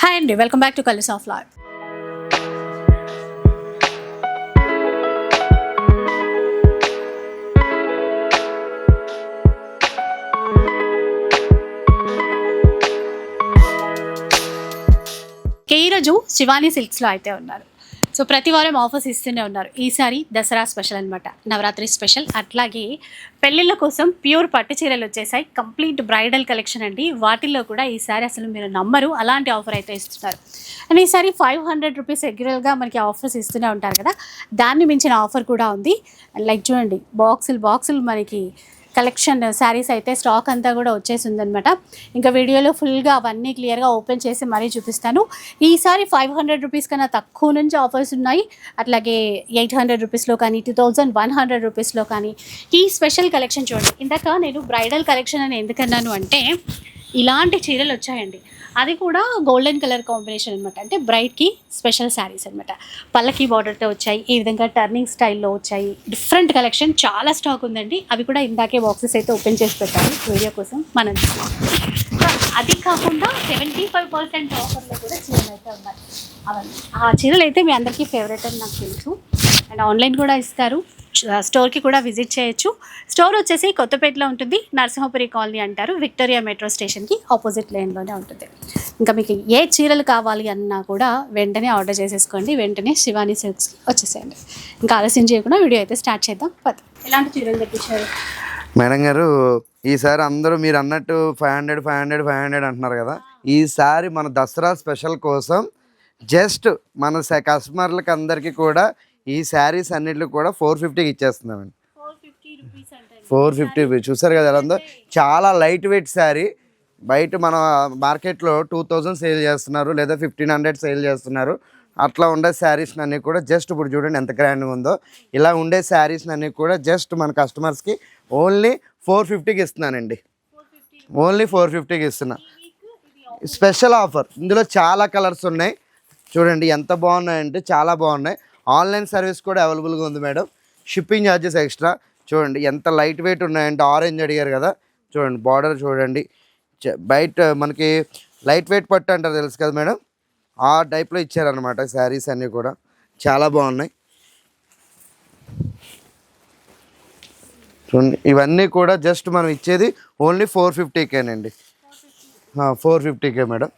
Hi అండి welcome back to colours of lord ఈరోజు శివానీ సిల్క్స్లో అయితే ఉన్నారు. సో ప్రతి వారం ఆఫర్స్ ఇస్తూనే ఉన్నారు. ఈసారి దసరా స్పెషల్ అనమాట నవరాత్రి స్పెషల్. అట్లాగే పెళ్ళిళ్ళ కోసం ప్యూర్ పట్టు చీరలు వచ్చేసాయి. కంప్లీట్ బ్రైడల్ కలెక్షన్ అండి. వాటిల్లో కూడా ఈసారి అసలు మీరు నమ్మరు. అలాంటి ఆఫర్ అయితే ఇస్తున్నారు. అండ్ ఈసారి ఫైవ్ హండ్రెడ్ రూపీస్ రెగ్యులర్గా మనకి ఆఫర్స్ ఇస్తూనే ఉంటారు కదా. దాన్ని మించిన ఆఫర్ కూడా ఉంది. లైక్ చూడండి బాక్సులు బాక్సులు మనకి కలెక్షన్ శారీస్ అయితే స్టాక్ అంతా కూడా వచ్చేసింది అనమాట ఇంకా వీడియోలో ఫుల్గా అవన్నీ క్లియర్గా ఓపెన్ చేసి మరీ చూపిస్తాను. ఈసారి ఫైవ్ హండ్రెడ్ రూపీస్ కన్నా తక్కువ నుంచి ఆఫర్స్ ఉన్నాయి. అట్లాగే ఎయిట్ హండ్రెడ్ రూపీస్లో కానీ టూ థౌజండ్ వన్ హండ్రెడ్ రూపీస్లో కానీ ఈ స్పెషల్ కలెక్షన్ చూడండి. ఇందాక నేను బ్రైడల్ కలెక్షన్ అని ఎందుకన్నాను అంటే ఇలాంటి చీరలు వచ్చాయండి. అది కూడా గోల్డెన్ కలర్ కాంబినేషన్ అనమాట అంటే బ్రైట్కి స్పెషల్ శారీస్ అనమాట పల్లకి బార్డర్తో వచ్చాయి ఈ విధంగా టర్నింగ్ స్టైల్లో వచ్చాయి. డిఫరెంట్ కలెక్షన్ చాలా స్టాక్ ఉందండి. అవి కూడా ఇందాకే బాక్సెస్ అయితే ఓపెన్ చేసి పెట్టాలి వీడియో కోసం మనం అది కాకుండా సెవెంటీ ఫైవ్ పర్సెంట్ ఆఫర్లో కూడా చీరలు అయితే ఉన్నాయి. ఆ చీరలు అయితే మీ అందరికీ ఫేవరెట్ అని నాకు తెలుసు. అండ్ ఆన్లైన్ కూడా ఇస్తారు. స్టోర్కి కూడా విజిట్ చేయొచ్చు. స్టోర్ వచ్చేసి కొత్తపేటలో ఉంటుంది. నరసింహపురి కాలనీ అంటారు. విక్టోరియా మెట్రో స్టేషన్కి ఆపోజిట్ లైన్లోనే ఉంటుంది. ఇంకా మీకు ఏ చీరలు కావాలి అన్నా కూడా వెంటనే ఆర్డర్ చేసేసుకోండి. వెంటనే శివాని సిల్క్స్కి వచ్చేసేయండి. ఇంకా ఆలస్యం చేయకుండా వీడియో అయితే స్టార్ట్ చేద్దాం. పద. ఎలాంటి చీరలు తెప్పించారు? మేడం గారు ఈసారి అందరూ మీరు అన్నట్టు five hundred five hundred five hundred అంటున్నారు కదా. ఈసారి మన దసరా స్పెషల్ కోసం జస్ట్ మన స- కస్టమర్లకి అందరికీ కూడా ఈ శారీస్ అన్నిటికి కూడా ఫోర్ ఫిఫ్టీకి ఇచ్చేస్తున్నామండి. ఫోర్ ఫిఫ్టీ రూపీస్ అంటే ఫోర్ ఫిఫ్టీ చూసారు కదా ఎలా ఉందో చాలా లైట్ వెయిట్ శారీ. బయట మన మార్కెట్లో టూ థౌజండ్ సేల్ చేస్తున్నారు లేదా ఫిఫ్టీన్ హండ్రెడ్ సేల్ చేస్తున్నారు. అట్లా ఉండే శారీస్ అన్నీ కూడా జస్ట్ ఇప్పుడు చూడండి ఎంత గ్రాండ్గా ఉందో. ఇలా ఉండే శారీస్ అన్నీ కూడా జస్ట్ మన కస్టమర్స్కి ఓన్లీ ఫోర్ ఫిఫ్టీకి ఇస్తున్నానండి. ఓన్లీ ఫోర్ ఫిఫ్టీకి ఇస్తున్నా. Special offer. ఇందులో చాలా కలర్స్ ఉన్నాయి. చూడండి ఎంత బాగున్నాయంటే చాలా బాగున్నాయి. ఆన్లైన్ సర్వీస్ కూడా అవైలబుల్గా ఉంది మేడం. షిప్పింగ్ ఛార్జెస్ ఎక్స్ట్రా చూడండి ఎంత లైట్ వెయిట్ ఉన్నాయంటే ఆరెంజ్ అడిగారు కదా. చూడండి బార్డర్ చూడండి. చ- బయట మనకి లైట్ వెయిట్ పట్టు అంటారు తెలుసు కదా మేడం. ఆ టైప్లో ఇచ్చారనమాట శారీస్ అన్నీ కూడా. చాలా బాగున్నాయి. చూడండి ఇవన్నీ కూడా జస్ట్ మనం ఇచ్చేది ఓన్లీ ఫోర్ ఫిఫ్టీకేనండి ఫోర్ ఫిఫ్టీకే మేడం.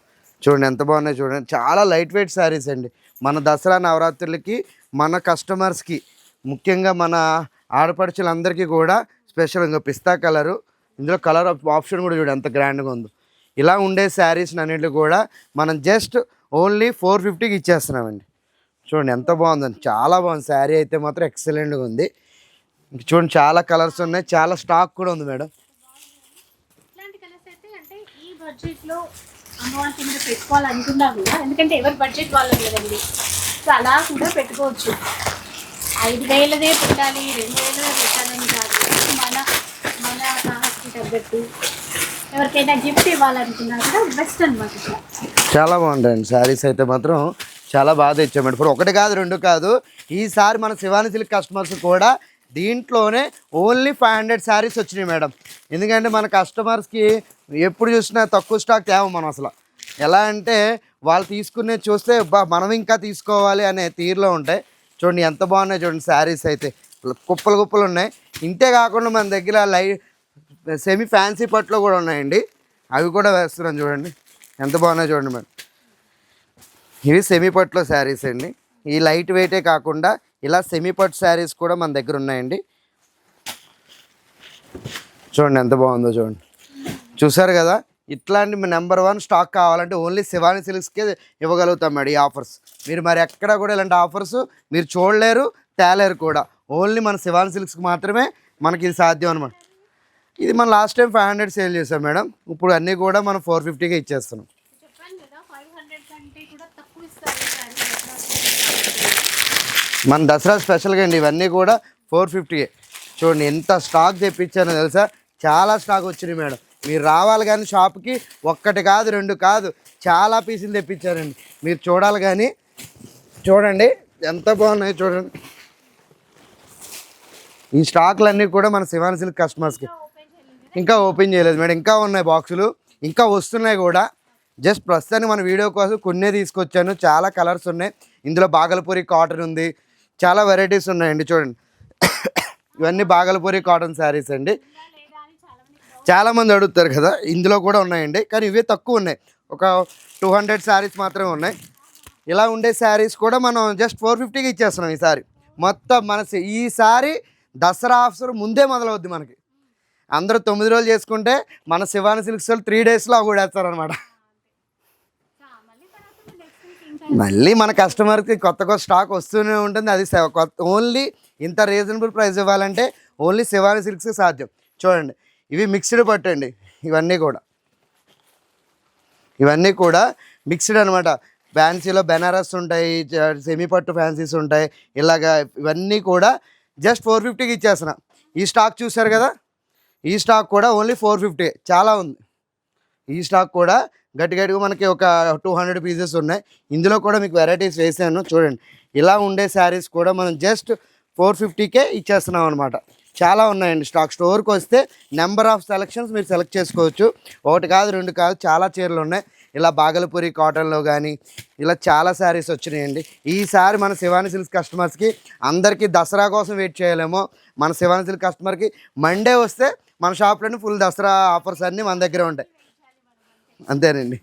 చూడండి ఎంత బాగున్నాయి చూడండి. చాలా లైట్ వెయిట్ శారీస్ అండి. మన దసరా నవరాత్రులకి మన కస్టమర్స్కి ముఖ్యంగా మన ఆడపడుచులందరికీ కూడా స్పెషల్ ఇంకా పిస్తా కలరు. ఇందులో కలర్ ఆప్షన్ కూడా చూడండి ఎంత గ్రాండ్గా ఉందో. ఇలా ఉండే శారీస్ అన్నింటికి కూడా మనం జస్ట్ ఓన్లీ ఫోర్ ఫిఫ్టీకి ఇచ్చేస్తున్నామండి. చూడండి ఎంత బాగుందండి. చాలా బాగుంది. శారీ అయితే మాత్రం ఎక్సలెంట్గా ఉంది. చూడండి చాలా కలర్స్ ఉన్నాయి. చాలా స్టాక్ కూడా ఉంది మేడం. అమ్మవారికి మీరు పెట్టుకోవాలనుకున్నా కూడా ఎందుకంటే ఎవరి బడ్జెట్ వాళ్ళు కదండి. సో అలా కూడా పెట్టుకోవచ్చు. ఐదు వేలదే పెట్టాలి రెండు వేలదే పెట్టాలని కాదు. మన మన సాహస్కి తగ్గట్టు ఎవరికైనా గిఫ్ట్ ఇవ్వాలనుకున్నా కూడా బెస్ట్ అనమాట చాలా బాగుంటాయండి శారీస్ అయితే మాత్రం చాలా బాగా తెచ్చామండి ఇప్పుడు ఒకటి కాదు రెండు కాదు. ఈసారి మన శివాని సిల్క్ కస్టమర్స్ కూడా దీంట్లోనే ఓన్లీ ఫైవ్ హండ్రెడ్ శారీస్ వచ్చినాయి మేడం. ఎందుకంటే మన కస్టమర్స్కి ఎప్పుడు చూసినా తక్కువ స్టాక్ తేవం మనం అసలు. ఎలా అంటే వాళ్ళు తీసుకునే చూస్తే బా మనం ఇంకా తీసుకోవాలి అనే తీరులో ఉంటాయి. చూడండి ఎంత బాగున్నాయి చూడండి శారీస్ అయితే. కుప్పలు కుప్పలు ఉన్నాయి. ఇంతే కాకుండా మన దగ్గర లై సెమీ ఫ్యాన్సీ పట్లో కూడా ఉన్నాయండి. అవి కూడా వేస్తున్నాం చూడండి. ఎంత బాగున్నాయి చూడండి మేడం ఇవి సెమీ పట్లో శారీస్ అండి. ఈ లైట్ వెయిటే కాకుండా ఇలా సెమీ పట్ శారీస్ కూడా మన దగ్గర ఉన్నాయండి. చూడండి ఎంత బాగుందో చూడండి. చూసారు కదా? ఇట్లాంటి నెంబర్ వన్ స్టాక్ కావాలంటే ఓన్లీ శివాని సిల్క్స్కే ఇవ్వగలుగుతాం మేడం ఈ ఆఫర్స్ మీరు మరి ఎక్కడ కూడా ఇలాంటి ఆఫర్స్ మీరు చూడలేరు తేలేరు కూడా. ఓన్లీ మన శివాని సిల్క్స్కి మాత్రమే మనకి ఇది సాధ్యం అనమాట ఇది మనం last time five hundred sale చేసాం మేడం. ఇప్పుడు అన్నీ కూడా మనం ఫోర్ ఫిఫ్టీకే ఇచ్చేస్తున్నాం. మన దసరా స్పెషల్గా అండి ఇవన్నీ కూడా ఫోర్ ఫిఫ్టీయే చూడండి ఎంత స్టాక్ తెప్పించానో తెలుసా? చాలా స్టాక్ వచ్చినాయి మేడం. మీరు రావాలి కానీ షాప్కి ఒక్కటి కాదు రెండు కాదు. చాలా పీసులు తెప్పించారండి. మీరు చూడాలి కానీ చూడండి. ఎంత బాగున్నాయి చూడండి. ఈ స్టాక్లన్నీ కూడా మన శివాని సిల్క్ కస్టమర్స్కి. ఇంకా ఓపెన్ చేయలేదు మేడం. ఇంకా ఉన్నాయి బాక్సులు. ఇంకా వస్తున్నాయి కూడా. జస్ట్ ప్రస్తుతానికి మన వీడియో కోసం కొన్నే తీసుకొచ్చాను. చాలా కలర్స్ ఉన్నాయి. ఇందులో బాగలపూరి కాటన్ ఉంది. చాలా వెరైటీస్ ఉన్నాయండి చూడండి. ఇవన్నీ బాగలపూరి కాటన్ శారీస్ అండి. చాలామంది అడుగుతారు కదా ఇందులో కూడా ఉన్నాయండి. కానీ ఇవే తక్కువ ఉన్నాయి. ఒక టూ హండ్రెడ్ శారీస్ మాత్రమే ఉన్నాయి. ఇలా ఉండే శారీస్ కూడా మనం జస్ట్ ఫోర్ ఫిఫ్టీకి ఇచ్చేస్తున్నాం ఈసారి మొత్తం మన ఈసారి దసరా ఆఫర్ ముందే మొదలవుద్ది మనకి. అందరూ తొమ్మిది రోజులు చేసుకుంటే మన శివాని సిల్క్స్ వాళ్ళు త్రీ డేస్లో అవ్వడేస్తారనమాట మళ్ళీ మన కస్టమర్కి కొత్త కొత్త స్టాక్ వస్తూనే ఉంటుంది. అది కొత్త ఓన్లీ ఇంత రీజనబుల్ ప్రైస్ ఇవ్వాలంటే ఓన్లీ శివాని సిల్క్స్కి సాధ్యం. చూడండి ఇవి మిక్స్డ్ పట్టండి ఇవన్నీ కూడా. ఇవన్నీ కూడా మిక్స్డ్ అనమాట ఫ్యాన్సీలో బెనారస్ ఉంటాయి సెమీ పట్టు ఫ్యాన్సీస్ ఉంటాయి. ఇలాగా ఇవన్నీ కూడా జస్ట్ ఫోర్ ఫిఫ్టీకి ఇచ్చేసిన ఈ స్టాక్ చూసారు కదా? ఈ స్టాక్ కూడా ఓన్లీ ఫోర్ ఫిఫ్టీ చాలా ఉంది. ఈ స్టాక్ కూడా గట్టి గట్టిగా మనకి ఒక టూ హండ్రెడ్ పీసెస్ ఉన్నాయి. ఇందులో కూడా మీకు వెరైటీస్ వేసాను. చూడండి. ఇలా ఉండే శారీస్ కూడా మనం జస్ట్ ఫోర్ ఫిఫ్టీకే ఇచ్చేస్తున్నాం అనమాట చాలా ఉన్నాయండి స్టాక్. స్టోర్కి వస్తే నెంబర్ ఆఫ్ సెలెక్షన్స్ మీరు సెలెక్ట్ చేసుకోవచ్చు. ఒకటి కాదు రెండు కాదు చాలా చీరలు ఉన్నాయి. ఇలా బాగలపూరి కాటన్లో కానీ ఇలా చాలా శారీస్ వచ్చినాయండి. ఈసారి మన శివాని సిల్క్ కస్టమర్స్కి అందరికీ దసరా కోసం వెయిట్ చేయలేమో. మన శివాని సిల్క్ కస్టమర్కి మండే వస్తే మన షాప్లోని ఫుల్ దసరా ఆఫర్స్ అన్నీ మన దగ్గర ఉంటాయి. అంతేనండి.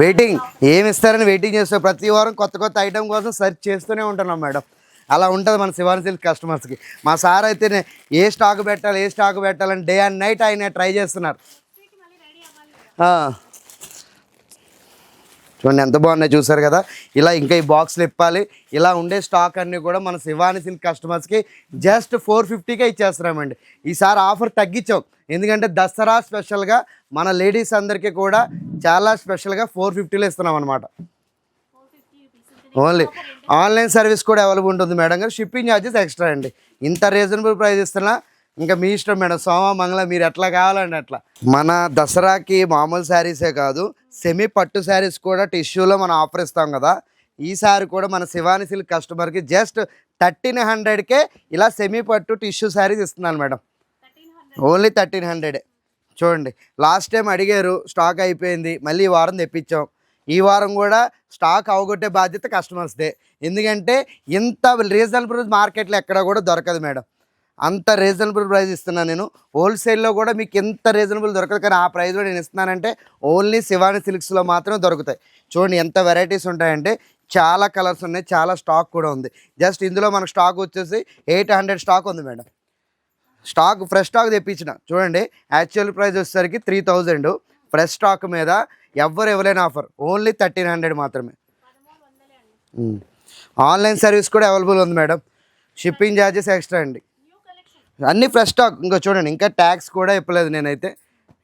వెయిటింగ్ ఏమి ఇస్తారని వెయిటింగ్ చేస్తాం ప్రతి వారం కొత్త కొత్త ఐటమ్ కోసం సెర్చ్ చేస్తూనే ఉంటున్నాం మేడం. అలా ఉంటుంది మన శివాని సిల్క్ కస్టమర్స్కి మా సార్ అయితేనే ఏ స్టాక్ పెట్టాలి ఏ స్టాక్ పెట్టాలని డే అండ్ నైట్ ఆయన ట్రై చేస్తున్నారు. చూడండి ఎంత బాగున్నాయి చూసారు కదా? ఇలా ఇంకా ఈ బాక్స్లు ఇప్పాలి. ఇలా ఉండే స్టాక్ అన్నీ కూడా మన శివాని సిల్క్ కస్టమర్స్కి జస్ట్ ఫోర్ ఫిఫ్టీకే ఇచ్చేస్తున్నామండి. ఈసారి ఆఫర్ తగ్గించాం. ఎందుకంటే దసరా స్పెషల్గా మన లేడీస్ అందరికీ కూడా చాలా స్పెషల్గా ఫోర్ ఫిఫ్టీలో ఇస్తున్నాం అనమాట ఓన్లీ ఆన్లైన్ సర్వీస్ కూడా అవైలబుల్ ఉంటుంది మేడం గారు. షిప్పింగ్ ఛార్జెస్ ఎక్స్ట్రా అండి. ఇంత రీజనబుల్ ప్రైస్ ఇస్తున్నా ఇంకా మీ ఇష్టం మేడం. సోమ మంగళ మీరు ఎట్లా కావాలండి అట్లా. మన దసరాకి మామూలు శారీసే కాదు సెమీ పట్టు శారీస్ కూడా టిష్యూలో మనం ఆఫర్ ఇస్తాం కదా. ఈసారి కూడా మన శివాని సిల్క్ కస్టమర్కి జస్ట్ థర్టీన్ హండ్రెడ్కే ఇలా సెమీ పట్టు టిష్యూ శారీస్ ఇస్తున్నాను మేడం. ఓన్లీ థర్టీన్ హండ్రెడే చూడండి లాస్ట్ టైం అడిగారు స్టాక్ అయిపోయింది మళ్ళీ ఈ వారం తెప్పించాం. ఈ వారం కూడా స్టాక్ అవగొట్టే బాధ్యత కస్టమర్స్దే ఎందుకంటే ఇంత రీజనబుల్ మార్కెట్లో ఎక్కడ కూడా దొరకదు మేడం. అంత రీజనబుల్ ప్రైస్ ఇస్తున్నాను నేను. హోల్సేల్లో కూడా మీకు ఎంత రీజనబుల్ దొరకదు కానీ ఆ ప్రైస్లో నేను ఇస్తున్నానంటే ఓన్లీ శివాని సిల్క్స్లో మాత్రమే దొరుకుతాయి. చూడండి ఎంత వెరైటీస్ ఉంటాయంటే చాలా కలర్స్ ఉన్నాయి చాలా స్టాక్ కూడా ఉంది. జస్ట్ ఇందులో మనకు స్టాక్ వచ్చేసి ఎయిట్ హండ్రెడ్ స్టాక్ ఉంది మేడం. స్టాక్ ఫ్రెష్ స్టాక్ తెప్పించిన. చూడండి యాక్చువల్ ప్రైస్ వచ్చేసరికి త్రీ థౌజండ్ ఫ్రెష్ స్టాక్ మీద ఎవ్వరు ఇవ్వలేని ఆఫర్. ఓన్లీ థర్టీన్ హండ్రెడ్ మాత్రమే. ఆన్లైన్ సర్వీస్ కూడా అవైలబుల్ ఉంది మేడం. షిప్పింగ్ ఛార్జెస్ ఎక్స్ట్రా అండి. అన్నీ ఫ్రెష్ స్టాక్. ఇంకా చూడండి ఇంకా ట్యాక్స్ కూడా ఇప్పలేదు నేనైతే.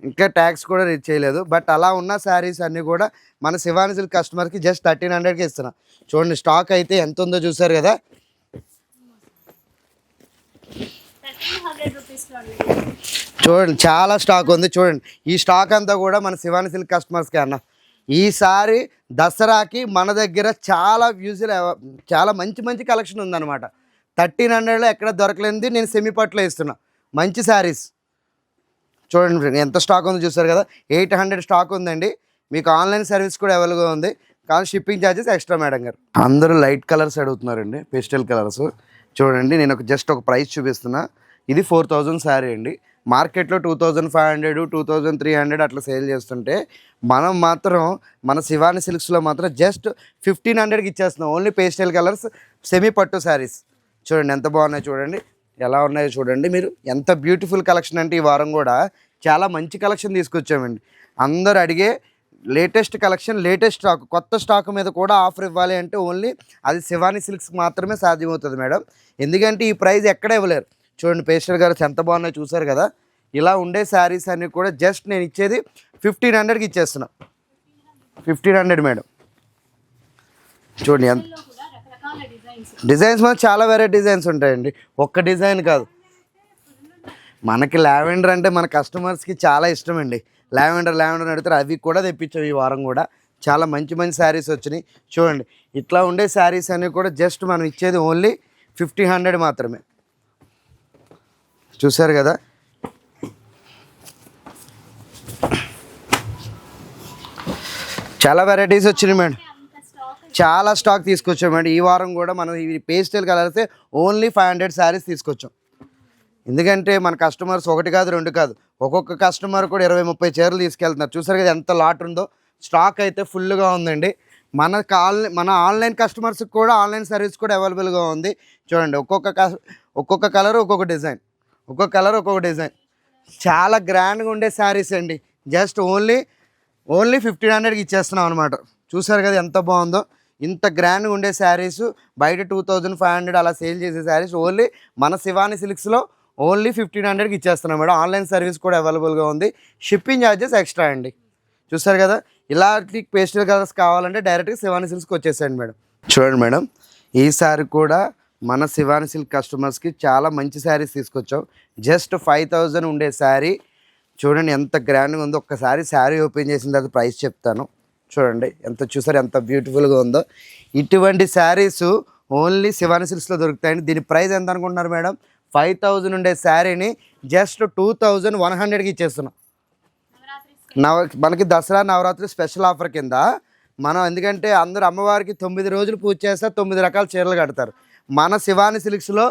ఇంకా ట్యాక్స్ కూడా రీచ్ చేయలేదు. బట్ అలా ఉన్న శారీస్ అన్నీ కూడా మన శివాని సిల్క్ కస్టమర్కి జస్ట్ థర్టీన్ హండ్రెడ్కి ఇస్తున్నా. చూడండి స్టాక్ అయితే ఎంత ఉందో చూసారు కదా? చూడండి చాలా స్టాక్ ఉంది. చూడండి ఈ స్టాక్ అంతా కూడా మన శివాని సిల్క్ కస్టమర్స్కి అన్న. ఈసారి దసరాకి మన దగ్గర చాలా వ్యూజులు చాలా మంచి మంచి కలెక్షన్ ఉందన్నమాట. థర్టీన్ హండ్రెడ్లో ఎక్కడ దొరకలేనిది నేను సెమీ పట్లో ఇస్తున్నా మంచి శారీస్ చూడండి ఎంత స్టాక్ ఉందో చూసారు కదా? ఎయిట్ హండ్రెడ్ స్టాక్ ఉందండి. మీకు ఆన్లైన్ సర్వీస్ కూడా అవైలబుల్ ఉంది. కానీ షిప్పింగ్ ఛార్జెస్ ఎక్స్ట్రా మేడం గారు. అందరూ లైట్ కలర్స్ అడుగుతున్నారండి పేస్టల్ కలర్స్. చూడండి నేను ఒక జస్ట్ ఒక ప్రైస్ చూపిస్తున్నా. ఇది ఫోర్ థౌజండ్ శారీ అండి. మార్కెట్లో two thousand five hundred two thousand three hundred అట్లా సేల్ చేస్తుంటే మనం మాత్రం మన శివాని సిల్క్స్లో మాత్రం జస్ట్ ఫిఫ్టీన్ హండ్రెడ్కి ఇచ్చేస్తున్నాం. ఓన్లీ పేస్టల్ కలర్స్ సెమీ పట్టు శారీస్. చూడండి ఎంత బాగున్నాయి చూడండి. ఎలా ఉన్నాయో చూడండి మీరు. ఎంత బ్యూటిఫుల్ కలెక్షన్ అంటే ఈ వారం కూడా చాలా మంచి కలెక్షన్ తీసుకొచ్చామండి. అందరు అడిగే లేటెస్ట్ కలెక్షన్ లేటెస్ట్ స్టాక్ కొత్త స్టాక్ మీద కూడా ఆఫర్ ఇవ్వాలి అంటే ఓన్లీ అది శివాని సిల్క్స్ మాత్రమే సాధ్యమవుతుంది మేడం. ఎందుకంటే ఈ ప్రైస్ ఎక్కడ ఇవ్వలేరు. చూడండి పేస్టర్ గారు ఎంత బాగున్నాయో చూసారు కదా? ఇలా ఉండే శారీస్ అన్నీ కూడా జస్ట్ నేను ఇచ్చేది ఫిఫ్టీన్ హండ్రెడ్కి ఇచ్చేస్తున్నా. Fifteen hundred madam. చూడండి ఎంత డిజైన్స్ మన చాలా వెరైటీ డిజైన్స్ ఉంటాయండి. ఒక్క డిజైన్ కాదు. మనకి లావెండర్ అంటే మన కస్టమర్స్కి చాలా ఇష్టం అండి. లావెండర్ ల్యావెండర్ అడుగుతారు. అవి కూడా తెప్పించాం ఈ వారం కూడా. చాలా మంచి మంచి శారీస్ వచ్చినాయి. చూడండి ఇట్లా ఉండే శారీస్ అన్నీ కూడా జస్ట్ మనం ఇచ్చేది ఓన్లీ ఫిఫ్టీ హండ్రెడ్ మాత్రమే. చూశారు కదా? చాలా వెరైటీస్ వచ్చినాయి మేడం. చాలా స్టాక్ తీసుకొచ్చాం మేడం. ఈ వారం కూడా మనం ఈ పేస్టల్ కలర్సే ఓన్లీ ఫైవ్ హండ్రెడ్ శారీస్ తీసుకొచ్చాం. ఎందుకంటే మన కస్టమర్స్ ఒకటి కాదు రెండు కాదు. ఒక్కొక్క కస్టమర్ కూడా ఇరవై ముప్పై చీరలు తీసుకెళ్తున్నారు. చూసారు కదా ఎంత లాట్ ఉందో? స్టాక్ అయితే ఫుల్గా ఉందండి. మన కాల్ మన ఆన్లైన్ కస్టమర్స్కి కూడా ఆన్లైన్ సర్వీస్ కూడా అవైలబుల్గా ఉంది. చూడండి ఒక్కొక్క ఒక్కొక్క కలర్ ఒక్కొక్క డిజైన్ ఒక్కొక్క కలర్ ఒక్కొక్క డిజైన్ చాలా గ్రాండ్గా ఉండే శారీస్ అండి. జస్ట్ ఓన్లీ ఓన్లీ ఫిఫ్టీన్ హండ్రెడ్కి ఇచ్చేస్తున్నాం అనమాట చూసారు కదా ఎంత బాగుందో? ఇంత గ్రాండ్గా ఉండే శారీస్ బయట టూ థౌజండ్ ఫైవ్ హండ్రెడ్ అలా సేల్ చేసే శారీస్ ఓన్లీ మన శివాని సిల్క్స్లో ఓన్లీ ఫిఫ్టీన్ హండ్రెడ్కి ఇచ్చేస్తున్నాం మేడం. ఆన్లైన్ సర్వీస్ కూడా అవైలబుల్గా ఉంది. షిప్పింగ్ ఛార్జెస్ ఎక్స్ట్రా అండి. చూస్తారు కదా? ఇలాంటి పేస్టల్ కలర్స్ కావాలంటే డైరెక్ట్గా శివాని సిల్క్స్కి వచ్చేసేయండి మేడం. చూడండి మేడం ఈసారి కూడా మన శివాని సిల్క్ కస్టమర్స్కి చాలా మంచి శారీస్ తీసుకొచ్చాం. జస్ట్ ఫైవ్ థౌజండ్ ఉండే శారీ చూడండి ఎంత గ్రాండ్గా ఉందో. ఒక్కసారి శారీ ఓపెన్ చేసిన తర్వాత ప్రైస్ చెప్తాను. చూడండి ఎంత చూసారు ఎంత బ్యూటిఫుల్గా ఉందో. ఇటువంటి శారీస్ ఓన్లీ శివాని సిల్క్స్లో దొరుకుతాయండి. దీని ప్రైస్ ఎంత అనుకుంటున్నారు మేడం? ఫైవ్ థౌజండ్ ఉండే శారీని జస్ట్ టూ థౌజండ్ వన్ హండ్రెడ్కి ఇచ్చేస్తున్నాం. నవ మనకి దసరా నవరాత్రి స్పెషల్ ఆఫర్ కింద మనం ఎందుకంటే అందరూ అమ్మవారికి తొమ్మిది రోజులు పూజ చేస్తే తొమ్మిది రకాల చీరలు కడతారు. మన శివాని సిల్క్స్లో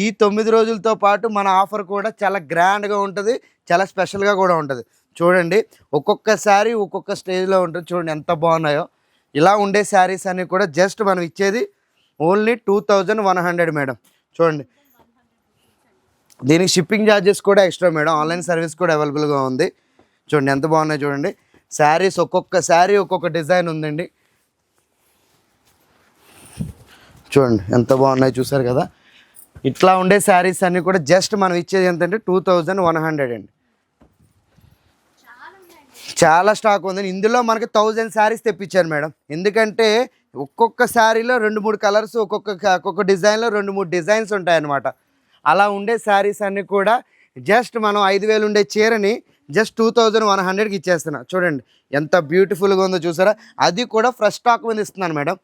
ఈ తొమ్మిది రోజులతో పాటు మన ఆఫర్ కూడా చాలా గ్రాండ్గా ఉంటుంది చాలా స్పెషల్గా కూడా ఉంటుంది. చూడండి ఒక్కొక్క శారీ ఒక్కొక్క స్టేజ్లో ఉంటుంది. చూడండి ఎంత బాగున్నాయో. ఇలా ఉండే శారీస్ అన్నీ కూడా జస్ట్ మనం ఇచ్చేది only two thousand one hundred madam. చూడండి దీనికి షిప్పింగ్ ఛార్జెస్ కూడా ఎక్స్ట్రా మేడం. ఆన్లైన్ సర్వీస్ కూడా అవైలబుల్గా ఉంది. చూడండి ఎంత బాగున్నాయి చూడండి. శారీస్ ఒక్కొక్క శారీ ఒక్కొక్క డిజైన్ ఉందండి. చూడండి ఎంత బాగున్నాయి చూసారు కదా. ఇట్లా ఉండే శారీస్ అన్నీ కూడా జస్ట్ మనం ఇచ్చేది ఎంతంటే టూ థౌజండ్ వన్ హండ్రెడ్ అండి. చాలా స్టాక్ ఉంది. ఇందులో మనకి థౌజండ్ శారీస్ తెప్పించారు మేడం. ఎందుకంటే ఒక్కొక్క శారీలో రెండు మూడు కలర్స్ ఒక్కొక్క ఒక్కొక్క డిజైన్లో రెండు మూడు డిజైన్స్ ఉంటాయన్నమాట. అలా ఉండే శారీస్ అన్నీ కూడా జస్ట్ మనం ఐదు వేలు ఉండే చీరని జస్ట్ టూ థౌజండ్ వన్ హండ్రెడ్కి ఇచ్చేస్తున్నా. చూడండి ఎంత బ్యూటిఫుల్గా ఉందో చూసారా? అది కూడా ఫ్రెష్ స్టాక్ మీద ఇస్తున్నాను మేడం.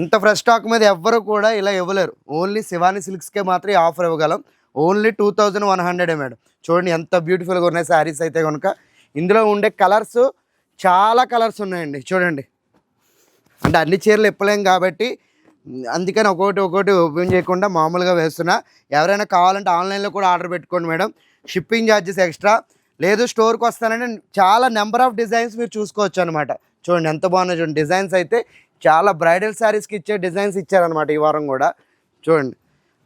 ఇంత ఫ్రెష్ స్టాక్ మీద ఎవ్వరు కూడా ఇలా ఇవ్వలేరు. ఓన్లీ శివాని సిల్క్స్కే మాత్రం ఆఫర్ ఇవ్వగలం. ఓన్లీ టూ థౌజండ్ వన్ హండ్రెడే మేడం. చూడండి ఎంత బ్యూటిఫుల్గా ఉన్నాయి శారీస్ అయితే కనుక ఇందులో ఉండే కలర్స్ చాలా కలర్స్ ఉన్నాయండి. చూడండి. అంటే అన్ని చీరలు ఇప్పలేం కాబట్టి అందుకని ఒక్కొక్కటి ఒక్కొక్కటి ఓపెన్ చేయకుండా మామూలుగా వేస్తున్నా. ఎవరైనా కావాలంటే ఆన్లైన్లో కూడా ఆర్డర్ పెట్టుకోండి మేడం. Shipping charges extra. లేదు స్టోర్కి వస్తానంటే చాలా నెంబర్ ఆఫ్ డిజైన్స్ మీరు చూసుకోవచ్చు అనమాట చూడండి ఎంత బాగున్నాయి చూడండి. డిజైన్స్ అయితే చాలా బ్రైడల్ శారీస్కి ఇచ్చే డిజైన్స్ ఇచ్చారనమాట ఈ వారం కూడా. చూడండి.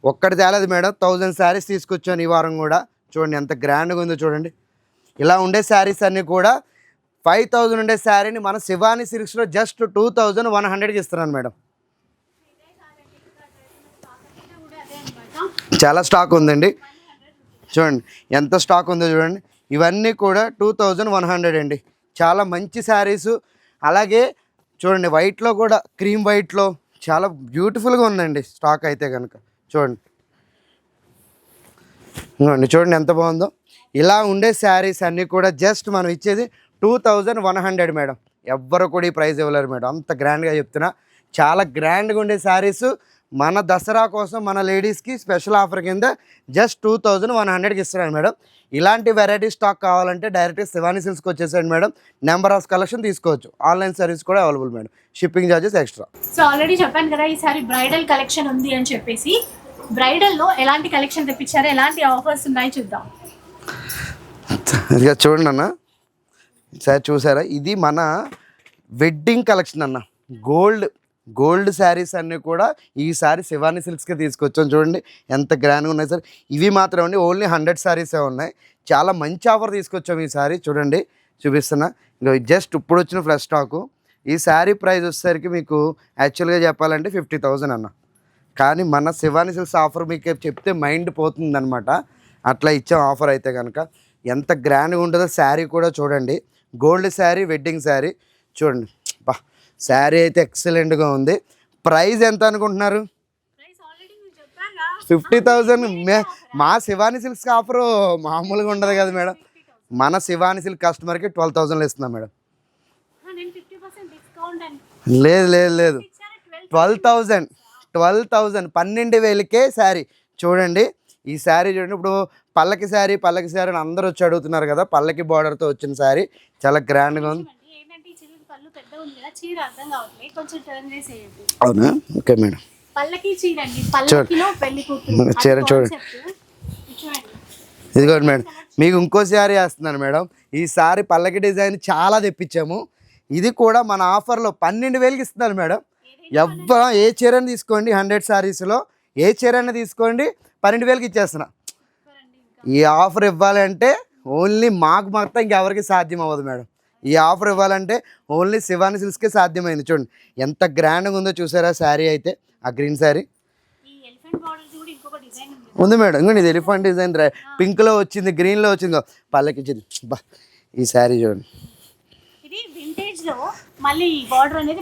ఒక్కటి తేలేదు మేడం. థౌజండ్ శారీస్ తీసుకొచ్చాను ఈ వారం కూడా. చూడండి ఎంత గ్రాండ్గా ఉందో చూడండి. ఇలా ఉండే శారీస్ అన్నీ కూడా ఫైవ్ థౌజండ్ ఉండే శారీని మన శివాని సిల్క్స్లో జస్ట్ టూ థౌజండ్ వన్ హండ్రెడ్కి ఇస్తున్నాను మేడం. చాలా స్టాక్ ఉందండి. చూడండి ఎంత స్టాక్ ఉందో చూడండి. ఇవన్నీ కూడా టూ థౌజండ్ వన్ హండ్రెడ్ అండి. చాలా మంచి శారీస్. అలాగే చూడండి వైట్లో కూడా క్రీమ్ వైట్లో చాలా బ్యూటిఫుల్గా ఉందండి స్టాక్ అయితే కనుక. చూడండి. చూడండి చూడండి ఎంత బాగుందో. ఇలా ఉండే శారీస్ అన్నీ కూడా జస్ట్ మనం ఇచ్చేది two thousand one hundred madam. ఎవ్వరు కూడా ఈ ప్రైస్ ఇవ్వలేరు మేడం. అంత గ్రాండ్గా చెప్తున్నా. చాలా గ్రాండ్గా ఉండే శారీస్. మన దసరా కోసం మన లేడీస్కి స్పెషల్ ఆఫర్ కింద జస్ట్ టూ థౌజండ్ వన్ హండ్రెడ్కి ఇస్తున్నాను మేడం. ఇలాంటి వెరైటీ స్టాక్ కావాలంటే డైరెక్ట్ శివాని సిల్స్కి వచ్చేసండి మేడం. నెంబర్ ఆఫ్ కలెక్షన్ తీసుకోవచ్చు. ఆన్లైన్ సర్వీస్ కూడా available madam. Shipping charges extra. So already చెప్పాను కదా ఈసారి బ్రైడల్ కలెక్షన్ ఉంది అని చెప్పేసి. బ్రైడల్లో ఎలాంటి కలెక్షన్ తెప్పించారో? ఎలాంటి ఆఫర్స్ ఉన్నాయి చూద్దాం. ఇదిగా చూడండి అన్న. సార్ చూసారా? ఇది మన వెడ్డింగ్ కలెక్షన్ అన్న. గోల్డ్ గోల్డ్ శారీస్ అన్నీ కూడా ఈసారి శివాని సిల్క్స్కి తీసుకొచ్చాం చూడండి. ఎంత గ్రాండ్గా ఉన్నాయి సార్. ఇవి మాత్రం అండి ఓన్లీ హండ్రెడ్ శారీసే ఉన్నాయి. చాలా మంచి ఆఫర్ తీసుకొచ్చాం ఈ సారీ చూడండి చూపిస్తున్నా. ఇంకా జస్ట్ ఇప్పుడు వచ్చిన ఫ్రెష్ స్టాకు. ఈ శారీ ప్రైస్ వచ్చేసరికి మీకు యాక్చువల్గా చెప్పాలంటే ఫిఫ్టీ థౌజండ్ అన్న. కానీ మన శివాని సిల్క్స్ ఆఫర్ మీకు చెప్తే మైండ్ పోతుందనమాట అట్లా ఇచ్చాం ఆఫర్ అయితే కనుక ఎంత గ్రాండ్గా ఉంటుందో శారీ కూడా చూడండి. Gold sari wedding sari. చూడండి. శారీ అయితే ఎక్సలెంట్గా ఉంది. ప్రైస్ ఎంత అనుకుంటున్నారు? ఫిఫ్టీ థౌజండ్ మే మా శివాని సిల్క్స్ ఆఫర్ మామూలుగా ఉండదు కదా మేడం. మన శివాని సిల్క్ కస్టమర్కి ట్వెల్వ్ థౌజండ్లో ఇస్తున్నాం మేడం. లేదు లేదు లేదు. ట్వెల్వ్ థౌజండ్ ట్వెల్వ్ థౌజండ్ పన్నెండు వేలకే శారీ. చూడండి ఈ శారీ చూడండి. ఇప్పుడు పల్లకి శారీ పల్లకి శారీ అని అందరూ వచ్చి అడుగుతున్నారు కదా పల్లకి బార్డర్తో వచ్చిన శారీ. చాలా గ్రాండ్గా ఉంది ఏంటంటే ఈ చిన్న పళ్ళుతో పెద్ద ఉంది? కదా చీర అర్థం కావట్లేదు. కొంచెం టర్న్ చేసేయండి. అవునా? Okay madam. పల్లకి చీర అండి పల్లకిలో పెళ్ళి కూతురు. అది చీర చూడండి. చూడండి. ఇదిగోండి మేడం. మీకు ఇంకో శారీ వేస్తున్నాను మేడం. ఈ సారీ పల్లకి డిజైన్ చాలా తెప్పించాము. ఇది కూడా మన ఆఫర్లో పన్నెండు వేలకి ఇస్తున్నారు మేడం. ఎవ్వర ఏ చీరని తీసుకోండి హండ్రెడ్ శారీస్లో. ఏ చీరని తీసుకోండి పన్నెండు వేలకి ఇచ్చేస్తున్నా. ఈ ఆఫర్ ఇవ్వాలంటే ఓన్లీ మాకు మొత్తం ఇంకెవరికి సాధ్యం అవ్వదు మేడం. ఈ ఆఫర్ ఇవ్వాలంటే ఓన్లీ శివాని సిల్స్కే సాధ్యమైంది. చూడండి ఎంత గ్రాండ్గా ఉందో చూసారా శారీ అయితే? ఆ గ్రీన్ శారీ. ఉంది. మేడం ఇంకోటి ఇది ఎలిఫెంట్ డిజైన్ రే. పింక్లో వచ్చింది గ్రీన్లో వచ్చింది. పల్లకి ఇచ్చింది బా ఈ శారీ చూడండి.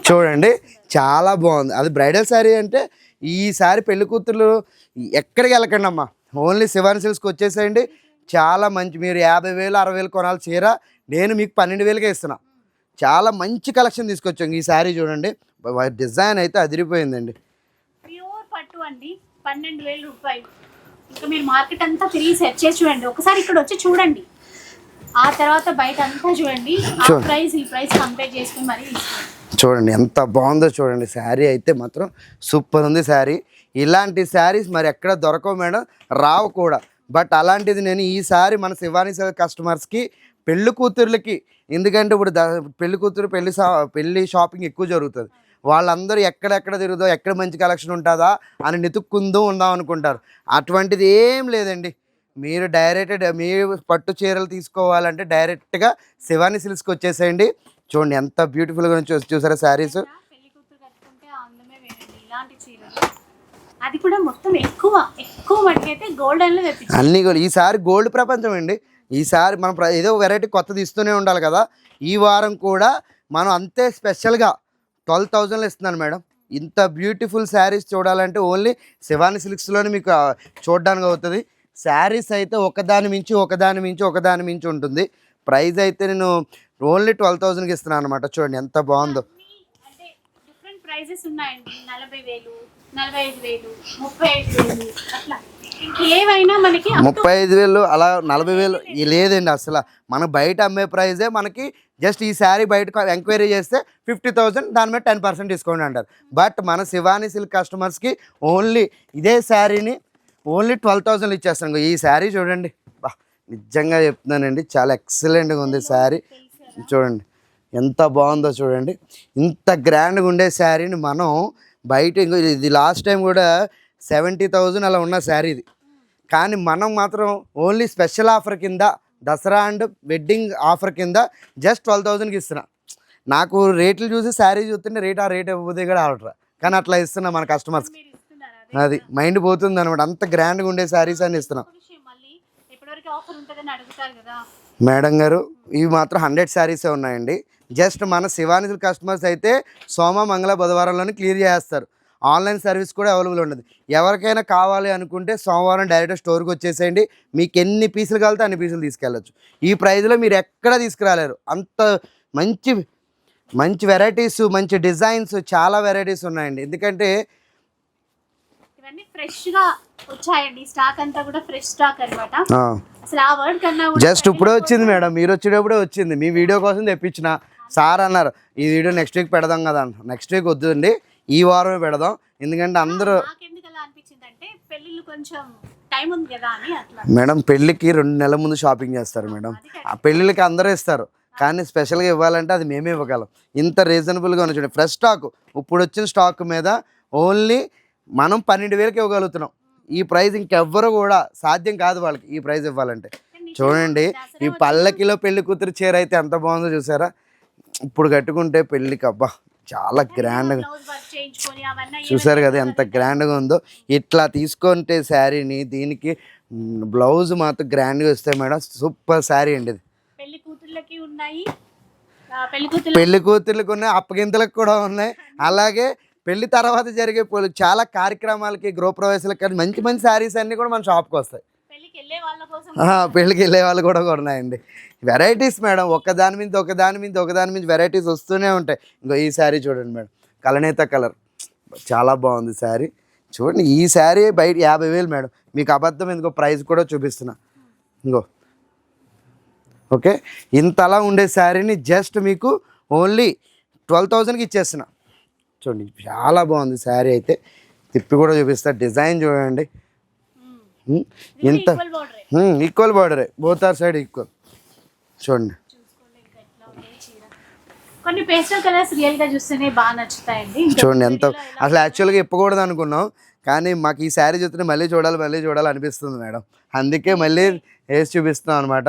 చూడండి చాలా బాగుంది. అది బ్రైడల్ శారీ అంటే ఈ శారీ పెళ్ళి కూతురు ఎక్కడికి వెళ్ళకండి అమ్మా ఓన్లీ శివాని సిల్స్కి వచ్చేసేయండి. చాలా మంచి మీరు యాభై వేలు అరవై వేలు కొనాలి చీర. నేను మీకు పన్నెండు వేలకే ఇస్తున్నా. చాలా మంచి కలెక్షన్ తీసుకొచ్చాం. ఈ శారీ చూడండి. డిజైన్ అయితే అదిరిపోయిందండి. ప్యూర్ పట్టు అండి. పన్నెండు వేల రూపాయలు ఇంకా మీరు మార్కెట్ అంతా తిరిగి సెర్చ్ చేసి చూడండి. ఒకసారి ఇక్కడ వచ్చి చూడండి. ఆ తర్వాత బయట అంతా చూడండి. ఆ. ప్రైస్ ఈ ప్రైస్ కంపేర్ చేసుకుని మరీ చూడండి. ఎంత బాగుందో చూడండి. శారీ అయితే మాత్రం సూపర్ ఉంది శారీ. ఇలాంటి శారీస్ మరి ఎక్కడ దొరకవు మేడం. రావు కూడా. బట్ అలాంటిది నేను ఈ సారీ మన శివాని కస్టమర్స్కి పెళ్ళి కూతుర్లకి ఎందుకంటే ఇప్పుడు పెళ్ళి కూతురు పెళ్ళి పెళ్ళి షాపింగ్ ఎక్కువ జరుగుతుంది. వాళ్ళందరూ ఎక్కడెక్కడ తిరుగుదో ఎక్కడ మంచి కలెక్షన్ ఉంటుందా అని నెతుక్కుందో ఉందాం అనుకుంటారు. అటువంటిది ఏం లేదండి. మీరు డైరెక్ట్ మీరు పట్టు చీరలు తీసుకోవాలంటే డైరెక్ట్గా శివాని సిల్క్స్కి వచ్చేసేయండి. చూడండి ఎంత బ్యూటిఫుల్గా చూ చూసారా శారీస్? అది కూడా మొత్తం ఎక్కువ ఎక్కువ అన్నీ కూడా ఈసారి గోల్డ్ ప్రపంచం అండి ఈసారి మనం ఏదో వెరైటీ కొత్తది ఇస్తూనే ఉండాలి కదా. ఈ వారం కూడా మనం అంతే స్పెషల్గా ట్వెల్వ్ థౌజండ్లో ఇస్తున్నాను మేడం. ఇంత బ్యూటిఫుల్ శారీస్ చూడాలంటే ఓన్లీ శివాని సిల్క్స్లోనే మీకు చూడడానికి అవుతుంది. శారీస్ అయితే ఒకదాని మించి ఒకదాని మించి ఒకదాని మించి ఉంటుంది. ప్రైస్ అయితే నేను ఓన్లీ ట్వెల్వ్ థౌజండ్కి ఇస్తున్నాను అనమాట చూడండి ఎంత బాగుందో. ప్రైజెస్ ఉన్నాయండి. నలభై వేలు నలభై ఐదు వేలు ముప్పై ఐదు వేలు అట్లా. మనకి ముప్పై ఐదు వేలు అలా నలభై వేలు లేదండి అసలు. మనం బయట అమ్మే ప్రైజే మనకి జస్ట్ ఈ శారీ బయట ఎంక్వైరీ చేస్తే ఫిఫ్టీ థౌసండ్ దాని మీద టెన్ పర్సెంట్ డిస్కౌంట్ అంటారు. బట్ మన శివాని సిల్క్ కస్టమర్స్కి ఓన్లీ ఇదే శారీని ఓన్లీ ట్వెల్వ్ థౌసండ్ ఇచ్చేస్తాను. ఈ శారీ చూడండి. బా నిజంగా చెప్తున్నానండి. చాలా ఎక్సలెంట్గా ఉంది శారీ. చూడండి ఎంత బాగుందో చూడండి. ఇంత గ్రాండ్గా ఉండే శారీని మనం బయట ఇది లాస్ట్ టైం కూడా సెవెంటీ థౌజండ్ అలా ఉన్న శారీ ఇది. కానీ మనం మాత్రం ఓన్లీ స్పెషల్ ఆఫర్ కింద దసరా అండ్ వెడ్డింగ్ ఆఫర్ కింద జస్ట్ ట్వెల్వ్ థౌజండ్కి ఇస్తున్నా. నాకు రేట్లు చూసి శారీ చూస్తుంటే రేట్ ఆ రేట్ ఇవ్వబోతే కూడా ఆర్డర్ కానీ అట్లా ఇస్తున్నా మన కస్టమర్స్కి అదే మైండ్ పోతుంది అనమాట అంత గ్రాండ్గా ఉండే శారీస్ అని ఇస్తున్నాం. మేడం గారు ఇవి మాత్రం హండ్రెడ్ శారీసే ఉన్నాయండి. జస్ట్ మన శివాని కస్టమర్స్ అయితే సోమ మంగళ బుధవారంలోనే క్లియర్ చేస్తారు ఆన్లైన్ సర్వీస్ కూడా అవైలబుల్ ఉండదు. ఎవరికైనా కావాలి అనుకుంటే సోమవారం డైరెక్ట్ స్టోర్కి వచ్చేసేయండి. మీకు ఎన్ని పీసులు కావాలితే అన్ని పీసులు తీసుకెళ్ళచ్చు. ఈ ప్రైస్లో మీరు ఎక్కడ తీసుకురాలేరు. అంత మంచి మంచి వెరైటీస్ మంచి డిజైన్స్ చాలా వెరైటీస్ ఉన్నాయండి. ఎందుకంటే వచ్చాయండి. స్టాక్ అంతా కూడా ఫ్రెష్ స్టాక్ జస్ట్ ఇప్పుడే వచ్చింది మేడం. మీరు వచ్చేటప్పుడే వచ్చింది. మీ వీడియో కోసం తెప్పించిన. సార్ అన్నారు ఈ వీడియో నెక్స్ట్ వీక్ పెడదాం కదా నెక్స్ట్ వీక్ వద్దండి ఈ వారమే పెడదాం. ఎందుకంటే అందరూ మేడం పెళ్ళికి రెండు నెలల ముందు షాపింగ్ చేస్తారు మేడం. ఆ పెళ్ళిళ్ళకి అందరూ ఇస్తారు. కానీ స్పెషల్గా ఇవ్వాలంటే అది మేమే ఇవ్వగలం. ఇంత రీజనబుల్గా ఉన్న చూడండి ఫ్రెష్ స్టాక్. ఇప్పుడు వచ్చిన స్టాక్ మీద ఓన్లీ మనం పన్నెండు వేలకి ఇవ్వగలుగుతున్నాం. ఈ ప్రైస్ ఇంకెవ్వరు కూడా సాధ్యం కాదు వాళ్ళకి ఈ ప్రైస్ ఇవ్వాలంటే. చూడండి ఈ పల్లకిలో పెళ్ళి కూతురు చీర అయితే ఎంత బాగుందో చూసారా? ఇప్పుడు కట్టుకుంటే పెళ్ళికి అబ్బా చాలా గ్రాండ్గా చూసారు కదా ఎంత గ్రాండ్గా ఉందో. ఇట్లా తీసుకుంటే శారీని దీనికి బ్లౌజ్ మాత్రం గ్రాండ్గా వస్తాయి మేడం. సూపర్ శారీ అండి ఇది. పెళ్ళి కూతుర్లకి ఉన్నాయి. పెళ్ళి కూతుర్లకు అప్పగింతలకు కూడా ఉన్నాయి. అలాగే పెళ్ళి తర్వాత జరిగే చాలా కార్యక్రమాలకి గృహప్రవేశాలకు మంచి మంచి శారీస్ అన్నీ కూడా మన షాప్కి వస్తాయి. పెళ్ళికి వెళ్ళే వాళ్ళు కూడా ఉన్నాయండి. వెరైటీస్ మేడం ఒకదాని మీద ఒకదాని మీద ఒకదాని మీద వెరైటీస్ వస్తూనే ఉంటాయి. ఇంకో ఈ శారీ చూడండి మేడం కలనేత కలర్. చాలా బాగుంది శారీ చూడండి ఈ శారీ బయట యాభై వేలు మేడం మీకు అబద్ధం ఎందుకో ప్రైస్ కూడా చూపిస్తున్నా. ఇంకో. ఓకే? ఇంతలా ఉండే శారీని జస్ట్ మీకు ఓన్లీ ట్వెల్వ్ థౌజండ్కి ఇచ్చేస్తున్నా. చూడండి చాలా బాగుంది శారీ అయితే. తిప్పి కూడా చూపిస్తా. డిజైన్ చూడండి. ఎంత? Equal border both are side equal చూడండి. కొన్ని పేస్టల్ కలర్స్ చూస్తేనే బాగా నచ్చుతాయండి. చూడండి ఎంత అసలు యాక్చువల్గా ఇప్పకూడదు అనుకున్నాం కానీ మాకు ఈ శారీ చూస్తే మళ్ళీ చూడాలి మళ్ళీ చూడాలి అనిపిస్తుంది మేడం. అందుకే మళ్ళీ వేసి చూపిస్తున్నాం అనమాట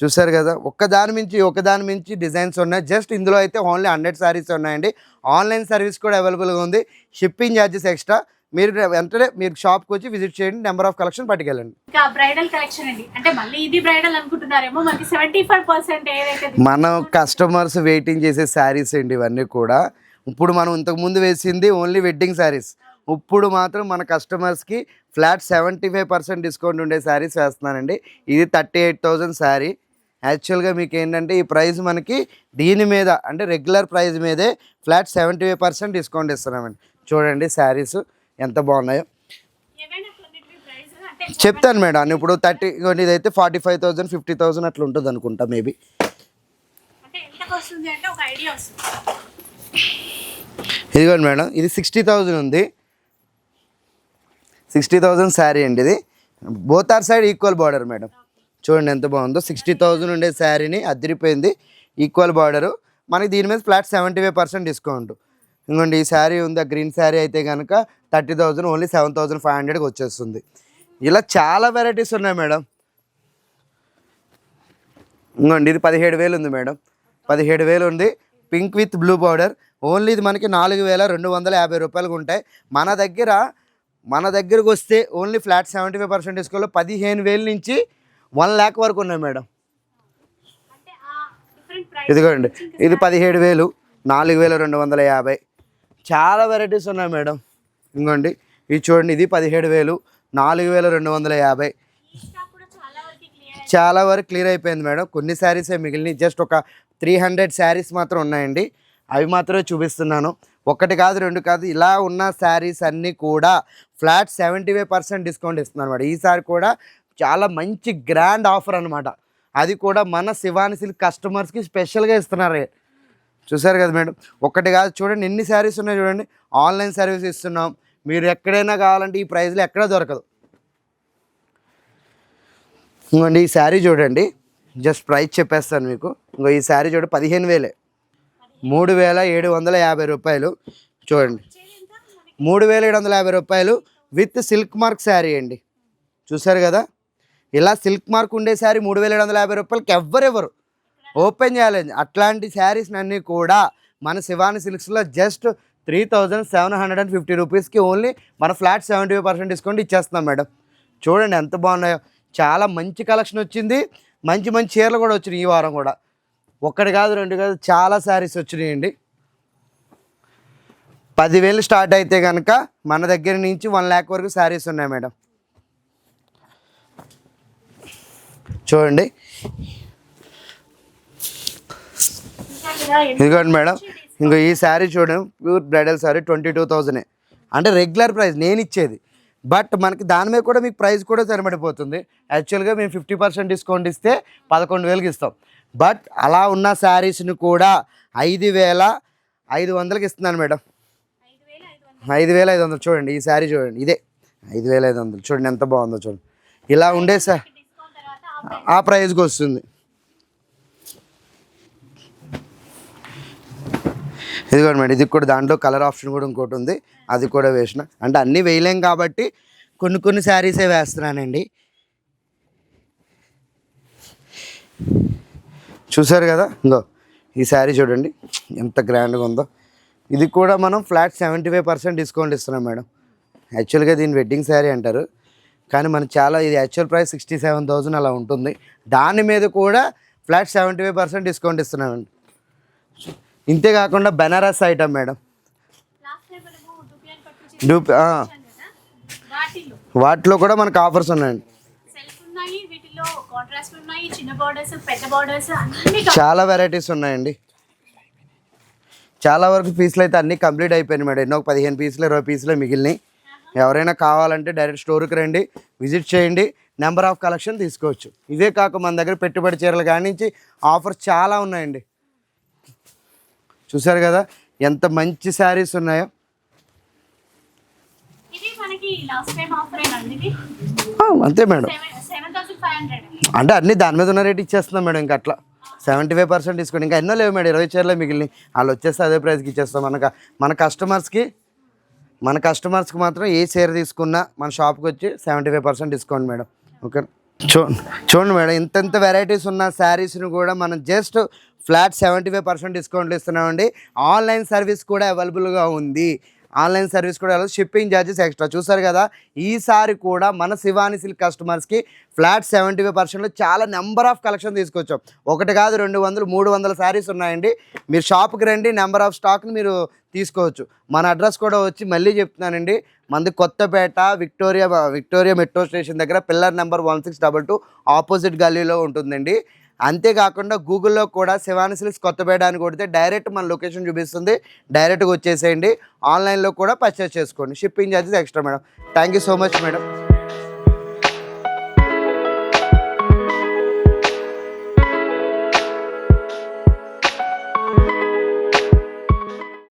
చూసారు కదా ఒక్క దాని మించి ఒక దాని మించి డిజైన్స్ ఉన్నాయి. జస్ట్ ఇందులో అయితే ఓన్లీ హండ్రెడ్ శారీస్ ఉన్నాయండి. ఆన్లైన్ సర్వీస్ కూడా అవైలబుల్గా ఉంది. షిప్పింగ్ ఛార్జెస్ ఎక్స్ట్రా మీరు వెంటనే మీరు షాప్కి వచ్చి విజిట్ చేయండి నెంబర్ ఆఫ్ కలెక్షన్ పట్టుకెళ్ళండి. ఇంకా బ్రైడల్ కలెక్షన్ అండి. అంటే మళ్ళీ ఇది బ్రైడల్ అనుకుంటున్నారేమో మనకి సెవెంటీ ఫైవ్ పర్సెంట్ ఏదైతే మనం కస్టమర్స్ వెయిటింగ్ చేసే శారీస్ అండి ఇవన్నీ కూడా. ఇప్పుడు మనం ఇంతకుముందు వేసింది ఓన్లీ వెడ్డింగ్ శారీస్ ఇప్పుడు మాత్రం మన కస్టమర్స్కి flat seventy five percent discount ఉండే శారీస్ వేస్తున్నానండి. ఇది థర్టీ ఎయిట్ థౌజండ్ శారీ యాక్చువల్గా మీకు ఏంటంటే ఈ ప్రైస్ మనకి దీని మీద అంటే రెగ్యులర్ ప్రైస్ మీదే flat seventy five percent discount ఇస్తున్నామండి. చూడండి శారీస్ ఎంత బాగున్నాయో. చెప్తాను మేడం. ఇప్పుడు థర్టీ ఇదైతే forty five thousand fifty thousand అట్లా ఉంటుంది అనుకుంటా మేబీ ఇదిగోండి మేడం ఇది సిక్స్టీ థౌజండ్ ఉంది. సిక్స్టీ థౌజండ్ శారీ అండి ఇది. Both are side equal border madam. చూడండి ఎంత బాగుందో. సిక్స్టీ థౌజండ్ ఉండే శారీని అదిరిపోయింది ఈక్వల్ బార్డరు. మనకి దీని మీద flat seventy five percent discount. ఇంకోండి ఈ శారీ ఉంది? ఆ గ్రీన్ శారీ అయితే కనుక thirty thousand only seven thousand five హండ్రెడ్కి వచ్చేస్తుంది. ఇలా చాలా వెరైటీస్ ఉన్నాయి మేడం. ఇంకోండి ఇది పదిహేడు వేలు ఉంది మేడం. పదిహేడు వేలు ఉంది. Pink with blue powder only ఇది మనకి నాలుగు వేల రెండు వందల యాభై రూపాయలకు ఉంటాయి. మన దగ్గర మన దగ్గరకు వస్తే only flat seventy five percent డిస్కౌంట్లో పదిహేను వేల నుంచి వన్ ల్యాక్ వరకు ఉన్నాయి మేడం. ఇదిగోండి ఇది పదిహేడు వేలు నాలుగు వేల రెండు వందల యాభై. చాలా వెరైటీస్ ఉన్నాయి మేడం. ఇంకోండి. ఇది చూడండి ఇది పదిహేడు వేలు నాలుగు వేల రెండు వందల యాభై. చాలా వరకు క్లియర్ అయిపోయింది మేడం. కొన్ని శారీసే మిగిలినాయి జస్ట్ ఒక త్రీ హండ్రెడ్ శారీస్ మాత్రం ఉన్నాయండి. అవి మాత్రమే చూపిస్తున్నాను. ఒకటి కాదు రెండు కాదు ఇలా ఉన్న శారీస్ అన్నీ కూడా flat seventy five percent discount ఇస్తున్నాను మేడం. ఈసారి కూడా చాలా మంచి గ్రాండ్ ఆఫర్ అనమాట అది కూడా మన శివాని సిల్క్ కస్టమర్స్కి స్పెషల్గా ఇస్తున్నారు. చూసారు కదా మేడం. ఒకటి కాదు చూడండి ఎన్ని శారీస్ ఉన్నాయి చూడండి. ఆన్లైన్ సర్వీస్ ఇస్తున్నాం. మీరు ఎక్కడైనా కావాలంటే ఈ ప్రైస్లో ఎక్కడ దొరకదు. ఇంకోండి ఈ శారీ చూడండి. జస్ట్ ప్రైస్ చెప్పేస్తాను మీకు. ఇంకో ఈ శారీ చూడండి పదిహేను వేలే. మూడు వేల ఏడు వందల యాభై రూపాయలు. చూడండి. మూడు వేల ఏడు వందల యాభై రూపాయలు విత్ సిల్క్ మార్క్ శారీ అండి. చూసారు కదా? ఇలా సిల్క్ మార్క్ ఉండే శారీ మూడు వేల ఏడు వందల యాభై రూపాయలకి ఎవ్వరెవరు ఓపెన్ చేయాలండి అట్లాంటి శారీస్ అన్నీ కూడా మన Shivani సిల్క్స్లో just three thousand seven hundred and fifty రూపీస్కి ఓన్లీ మన flat seventy five percent discount ఇచ్చేస్తున్నాం మేడం. చూడండి ఎంత బాగున్నాయో. చాలా మంచి కలెక్షన్ వచ్చింది. మంచి మంచి చీరలు కూడా వచ్చినాయి ఈ వారం కూడా. ఒక్కటి కాదు రెండు కాదు చాలా శారీస్ వచ్చినాయండి. పదివేలు స్టార్ట్ అయితే కనుక మన దగ్గర నుంచి వన్ ల్యాక్ వరకు శారీస్ ఉన్నాయి మేడం. చూడండి. ఇదిగోండి మేడం. ఇంకో ఈ శారీ చూడండి pure bridal sari twenty two థౌజండే అంటే రెగ్యులర్ ప్రైస్ నేను ఇచ్చేది. బట్ మనకి దాని మీద కూడా మీకు ప్రైస్ కూడా సరిపడిపోతుంది. యాక్చువల్గా మేము ఫిఫ్టీ పర్సెంట్ డిస్కౌంట్ ఇస్తే పదకొండు వేలకి ఇస్తాం. బట్ అలా ఉన్న శారీస్ని కూడా ఐదు వేల ఐదు వందలకి ఇస్తున్నాను మేడం. ఐదు వేల ఐదు వందలు. చూడండి ఈ శారీ చూడండి ఇదే. ఐదు వేల ఐదు వందలు. చూడండి ఎంత బాగుందో చూడండి. ఇలా ఉండే సార్ ఆ ప్రైజ్కి వస్తుంది. ఇదిగోండి మేడం ఇది కూడా దాంట్లో కలర్ ఆప్షన్ కూడా ఇంకోటి ఉంది. అది కూడా వేసిన. అంటే అన్నీ వేయలేం కాబట్టి కొన్ని కొన్ని శారీసే వేస్తున్నానండి. చూసారు కదా? ఇంకో ఈ శారీ చూడండి. ఎంత గ్రాండ్గా ఉందో. ఇది కూడా మనం flat seventy five percent discount ఇస్తున్నాం మేడం. యాక్చువల్గా దీని వెడ్డింగ్ శారీ అంటారు. కానీ మనకు చాలా ఇది actual price sixty seven thousand అలా ఉంటుంది. దాని మీద కూడా flat seventy five percent discount ఇస్తున్నామండి ఇంతే కాకుండా బెనారస్ ఐటమ్ మేడం. డూప్ వాటిలో కూడా మనకు ఆఫర్స్ ఉన్నాయండి. చాలా వెరైటీస్ ఉన్నాయండి. చాలా వరకు పీసులు అయితే అన్నీ కంప్లీట్ అయిపోయినాయి మేడం. ఎన్నో ఒక పదిహేను పీసులు ఇరవై పీసులు మిగిలినాయి. ఎవరైనా కావాలంటే డైరెక్ట్ స్టోర్కి రండి విజిట్ చేయండి నెంబర్ ఆఫ్ కలెక్షన్ తీసుకోవచ్చు. ఇవే కాక మన దగ్గర పెట్టుబడి చీరలు కానించి ఆఫర్స్ చాలా ఉన్నాయండి. చూసారు కదా? ఎంత మంచి శారీస్ ఉన్నాయో. అంతే మేడం. అంటే అన్ని దాని మీద ఉన్న రేట్ ఇచ్చేస్తున్నాం మేడం ఇంకా అట్లా. సెవెంటీ ఫైవ్ పర్సెంట్ డిస్కౌంట్ ఇంకా ఎన్నో లేవు మేడం ఇరవై చీరలే మిగిలిన వాళ్ళు వచ్చేస్తే అదే ప్రైస్కి ఇచ్చేస్తాం. మనకు మన కస్టమర్స్కి మన కస్టమర్స్కి మాత్రం ఏ చీర తీసుకున్నా మన షాప్కి వచ్చి seventy five percent discount madam. Okay చూ చూడండి మేడం ఇంత ఇంత వెరైటీస్ ఉన్న శారీస్ని కూడా మనం just flat seventy five percent డిస్కౌంట్లు ఇస్తున్నామండి. ఆన్లైన్ సర్వీస్ కూడా అవైలబుల్గా ఉంది. ఆన్లైన్ సర్వీస్ కూడా షిప్పింగ్ ఛార్జెస్ ఎక్స్ట్రా. చూసారు కదా? ఈసారి కూడా మన శివాని సిల్క్ కస్టమర్స్కి ఫ్లాట్ సెవెంటీ ఫైవ్ పర్సెంట్లో చాలా నెంబర్ ఆఫ్ కలెక్షన్ తీసుకొచ్చాం. ఒకటి కాదు రెండు వందలు మూడు వందల శారీస్ ఉన్నాయండి. మీరు షాప్కి రండి నెంబర్ ఆఫ్ స్టాక్ని మీరు తీసుకోవచ్చు. మన అడ్రస్ కూడా వచ్చి మళ్ళీ చెప్తున్నానండి. మంది Kothapet Victoria Victoria metro station దగ్గర pillar number one six double two opposite గల్లీలో ఉంటుందండి. అంతేకాకుండా గూగుల్లో కూడా శివాని సిల్క్స్ కొత్తపేట అని కొడితే డైరెక్ట్ మన లొకేషన్ చూపిస్తుంది. డైరెక్ట్గా వచ్చేసేయండి. ఆన్లైన్లో కూడా పర్చేస్ చేసుకోండి. Shipping charges extra madam. Thank you so much madam.